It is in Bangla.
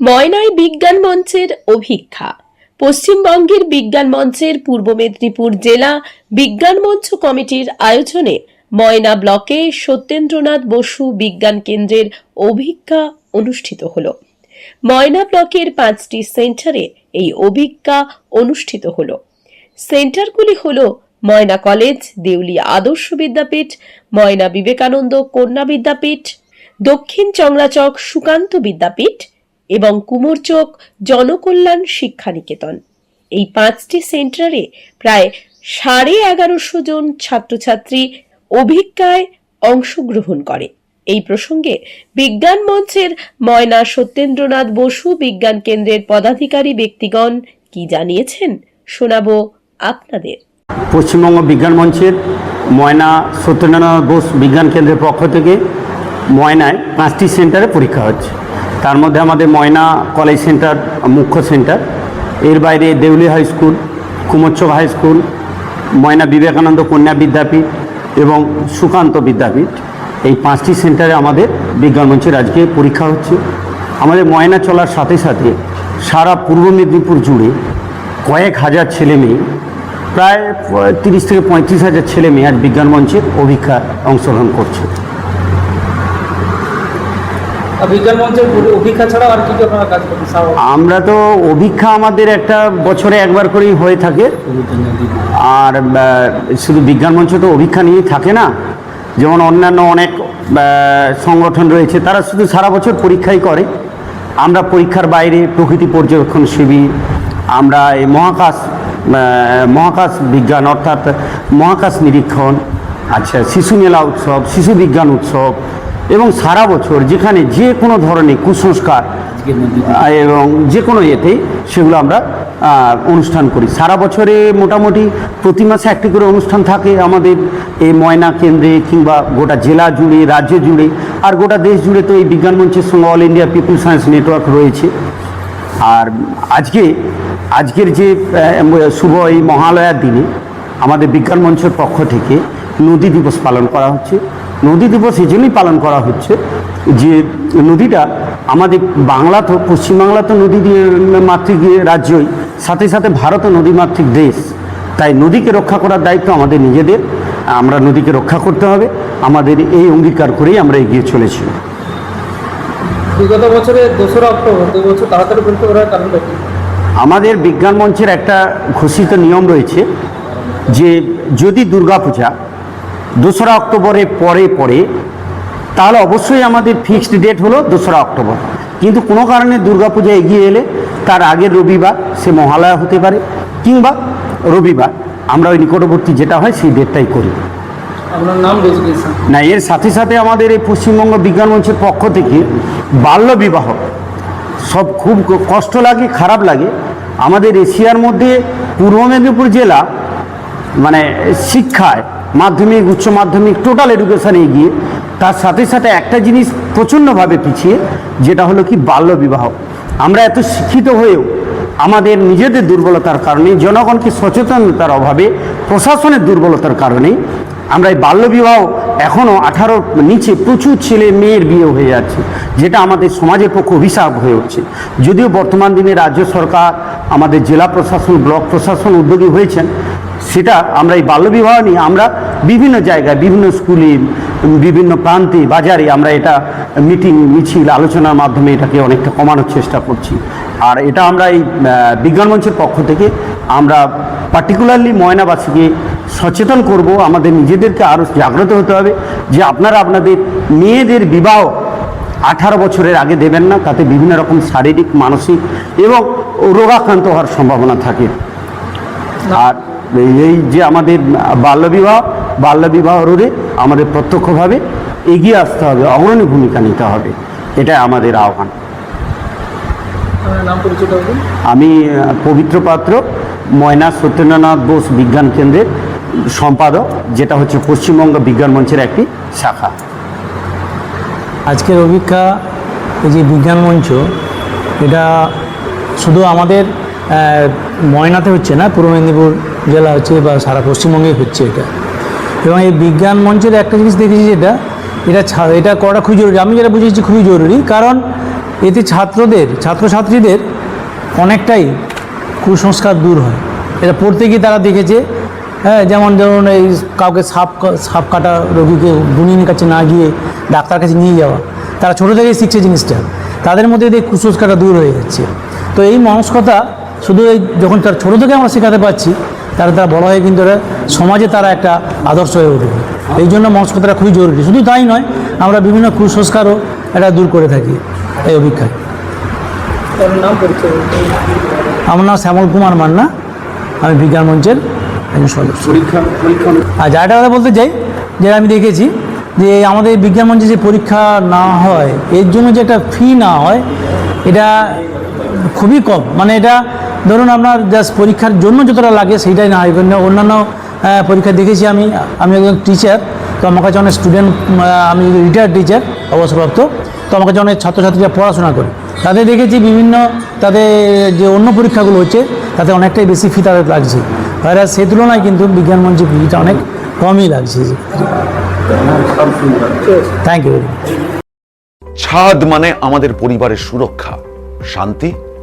ময়নায় বিজ্ঞান মঞ্চের অভিক্ষা। পশ্চিমবঙ্গের বিজ্ঞান মঞ্চের পূর্ব মেদিনীপুর জেলা বিজ্ঞান মঞ্চ কমিটির আয়োজনে ময়না ব্লকে সত্যেন্দ্রনাথ বসু বিজ্ঞান কেন্দ্রের অভিজ্ঞা অনুষ্ঠিত হল। ময়না ব্লকের পাঁচটি সেন্টারে এই অভিজ্ঞা অনুষ্ঠিত হল। সেন্টারগুলি হল ময়না কলেজ, দেউলি আদর্শ বিদ্যাপীঠ, ময়না বিবেকানন্দ কন্যা বিদ্যাপীঠ, দক্ষিণ চংরাচক সুকান্ত বিদ্যাপীঠ এবং কুমোরচক জনকল্যাণ শিক্ষানিকেতন। এই পাঁচটি সেন্টারে প্রায় সাড়ে এগারোশো জন ছাত্রছাত্রী অভিজ্ঞায় অংশগ্রহণ করে। এই প্রসঙ্গে বিজ্ঞান মঞ্চের ময়না সত্যেন্দ্রনাথ বসু বিজ্ঞান কেন্দ্রের পদাধিকারী ব্যক্তিগণ কি জানিয়েছেন শোনাবো আপনাদের। পশ্চিমবঙ্গ বিজ্ঞান মঞ্চের ময়না সত্যেন্দ্রনাথ বোস বিজ্ঞান কেন্দ্রের পক্ষ থেকে ময়নায় পাঁচটি সেন্টারে পরীক্ষা হচ্ছে। তার মধ্যে আমাদের ময়না কলেজ সেন্টার মুখ্য সেন্টার এর বাইরে Deuli high school Kumochchak high school Moyna Vivekananda Kanya Vidyapith এবং সুকান্ত বিদ্যাপীঠ। এই পাঁচটি সেন্টারে আমাদের বিজ্ঞান মঞ্চের আজকে পরীক্ষা হচ্ছে। আমাদের ময়না চলার সাথে সাথে সারা পূর্ব মেদিনীপুর জুড়ে কয়েক হাজার ছেলে মেয়ে, প্রায় তিরিশ থেকে পঁয়ত্রিশ হাজার ছেলে মেয়ে আজ বিজ্ঞান মঞ্চের অভিজ্ঞা অংশগ্রহণ করছে। আমরা তো অভিজ্ঞা আমাদের একটা বছরে একবার করেই হয়ে থাকে। আর শুধু বিজ্ঞান মঞ্চ তো অভিজ্ঞা নিয়েই থাকে না। যেমন অন্যান্য অনেক সংগঠন রয়েছে, তারা শুধু সারা বছর পরীক্ষাই করে। আমরা পরীক্ষার বাইরে প্রকৃতি পর্যবেক্ষণ শিবির, আমরা এই মহাকাশ মহাকাশ বিজ্ঞান অর্থাৎ মহাকাশ নিরীক্ষণ আচ্ছা শিশু মেলা উৎসব, শিশু বিজ্ঞান উৎসব এবং সারা বছর যেখানে যে কোনো ধরনের কুসংস্কার এবং যে কোনো ইয়েতেই সেগুলো আমরা অনুষ্ঠান করি। সারা বছরে মোটামুটি প্রতি মাসে একটি করে অনুষ্ঠান থাকে আমাদের এই ময়না কেন্দ্রে কিংবা গোটা জেলা জুড়ে, রাজ্য জুড়ে। আর গোটা দেশ জুড়ে তো এই বিজ্ঞান মঞ্চের সঙ্গে all India people science network রয়েছে। আর আজকে, আজকের যে শুভ এই মহালয়ার দিনে আমাদের বিজ্ঞান মঞ্চের পক্ষ থেকে নদী দিবস পালন করা হচ্ছে। নদী দিবস এই জন্যই পালন করা হচ্ছে যে নদীটা আমাদের বাংলা তো পশ্চিমবাংলা তো নদী দিয়ে মাতৃক রাজ্যই সাথে সাথে ভারতও নদীমাতৃক দেশ। তাই নদীকে রক্ষা করার দায়িত্ব আমাদের নিজেদের আমরা নদীকে রক্ষা করতে হবে আমাদের এই অঙ্গীকার করেই আমরা এগিয়ে চলেছি। বিগত বছরে দোসরা অক্টোবর দু বছর তাড়াতাড়ি পরীক্ষা করার কারণটা কি? আমাদের বিজ্ঞান মঞ্চের একটা ঘোষিত নিয়ম রয়েছে যে যদি দুর্গাপূজা দোসরা অক্টোবরের পরে পরে তাহলে অবশ্যই আমাদের ফিক্সড ডেট হলো দোসরা অক্টোবর। কিন্তু কোনো কারণে দুর্গাপূজা এগিয়ে এলে তার আগের রবিবার সে মহালয়া হতে পারে কিংবা রবিবার। আমরা ওই নিকটবর্তী যেটা হয় সেই ডেটটাই করি। আপনার নাম না এর সাথে সাথে আমাদের এই পশ্চিমবঙ্গ বিজ্ঞান মঞ্চের পক্ষ থেকে বাল্য বিবাহ। সব খুব কষ্ট লাগে খারাপ লাগে। আমাদের এশিয়ার মধ্যে পূর্ব মেদিনীপুর জেলা মানে শিক্ষায়, মাধ্যমিক, উচ্চ মাধ্যমিক টোটাল এডুকেশানে এগিয়ে তার সাথে সাথে একটা জিনিস প্রচণ্ডভাবে পিছিয়ে, যেটা হলো কি বাল্যবিবাহ আমরা এত শিক্ষিত হয়েও আমাদের নিজেদের দুর্বলতার কারণে জনগণকে সচেতনতার অভাবে, প্রশাসনের দুর্বলতার কারণে আমরা এই বাল্যবিবাহ এখনও আঠারো নিচে প্রচুর ছেলে মেয়ের বিয়ে হয়ে যাচ্ছে, যেটা আমাদের সমাজের পক্ষে অভিশাপ হয়ে উঠছে। যদিও বর্তমান দিনে রাজ্য সরকার আমাদের জেলা প্রশাসন, ব্লক প্রশাসন উদ্যোগী হয়েছেন সেটা আমরা এই বাল্যবিবাহ নিয়ে আমরা বিভিন্ন জায়গায়, বিভিন্ন স্কুলে, বিভিন্ন প্রান্তে, বাজারে আমরা এটা মিটিং, মিছিল, আলোচনার মাধ্যমে এটাকে অনেকটা কমানোর চেষ্টা করছি। আর এটা আমরা এই বিজ্ঞান মঞ্চের পক্ষ থেকে আমরা পার্টিকুলারলি ময়নাবাসীকে সচেতন করব, আমাদের নিজেদেরকে আরও জাগ্রত হতে হবে যে আপনারা আপনাদের মেয়েদের বিবাহ আঠারো বছরের আগে দেবেন না, তাতে বিভিন্ন রকম শারীরিক, মানসিক এবং রোগাক্রান্ত হওয়ার সম্ভাবনা থাকে। আর এই যে আমাদের বাল্যবিবাহ বাল্যবিবাহ রোধে আমাদের প্রত্যক্ষভাবে এগিয়ে আসতে হবে অগ্রণী ভূমিকা নিতে হবে এটা আমাদের আহ্বান। আমি পবিত্র পাত্র ময়না সত্যেন্দ্রনাথ বোস বিজ্ঞান কেন্দ্রের সম্পাদক যেটা হচ্ছে পশ্চিমবঙ্গ বিজ্ঞান মঞ্চের একটি শাখা। আজকের অভিজ্ঞা এই যে বিজ্ঞান মঞ্চ এটা শুধু আমাদের ময়নাতে হচ্ছে না পূর্ব মেদিনীপুর জেলা হচ্ছে বা সারা পশ্চিমবঙ্গে হচ্ছে এটা। এবং এই বিজ্ঞান মঞ্চের একটা জিনিস দেখেছি যেটা, এটা এটা করাটা খুবই জরুরি। আমি যেটা বুঝেছি খুবই জরুরি, কারণ এতে ছাত্রদের, ছাত্রছাত্রীদের অনেকটাই কুসংস্কার দূর হয়। এটা পড়তে গিয়ে তারা দেখেছে হ্যাঁ যেমন ধরুন এই কাউকে সাপ সাপ কাটা রোগীকে গুণিনের কাছে না গিয়ে ডাক্তার কাছে নিয়ে যাওয়া, তারা ছোটো থেকেই শিখছে জিনিসটা। তাদের মধ্যে এই কুসংস্কারটা দূর হয়ে যাচ্ছে। তো এই মনস্কতা শুধু এই যখন তার ছোটো থেকে আমরা শেখাতে পারছি তারা তারা বড় হয়ে কিন্তু সমাজে তারা একটা আদর্শ হয়ে উঠবে। এই জন্য মনস্কতাটা খুবই জরুরি। শুধু তাই নয় আমরা বিভিন্ন কুসংস্কারও এটা দূর করে থাকি এই অভিজ্ঞায়। আমার নাম শ্যামল কুমার মান্না আমি বিজ্ঞান মঞ্চের একজন সদস্য। আর যাটা কথা বলতে চাই যে আমি দেখেছি যে আমাদের বিজ্ঞান মঞ্চে যে পরীক্ষা না হয় এর জন্য যে একটা ফি না হয় এটা খুবই কম। মানে এটা ধরুন আপনার জাস্ট পরীক্ষার জন্য যতটা লাগে সেইটাই না হয়। অন্যান্য পরীক্ষা দেখেছি আমি আমি একজন টিচার তো আমার কাছে অনেক স্টুডেন্ট আমি রিটায়ার্ড টিচার অবসরপ্রাপ্ত, তো আমার কাছে অনেক ছাত্রছাত্রীরা পড়াশোনা করে। তাদের দেখেছি বিভিন্ন, তাদের যে অন্য পরীক্ষাগুলো হচ্ছে, তাতে অনেকটাই বেশি ফি তাদের লাগছে। আর সে তুলনায় কিন্তু বিজ্ঞান মঞ্চে ফিটা অনেক কমই লাগছে। থ্যাংক ইউ ছাদ মানে আমাদের পরিবারের সুরক্ষা, শান্তি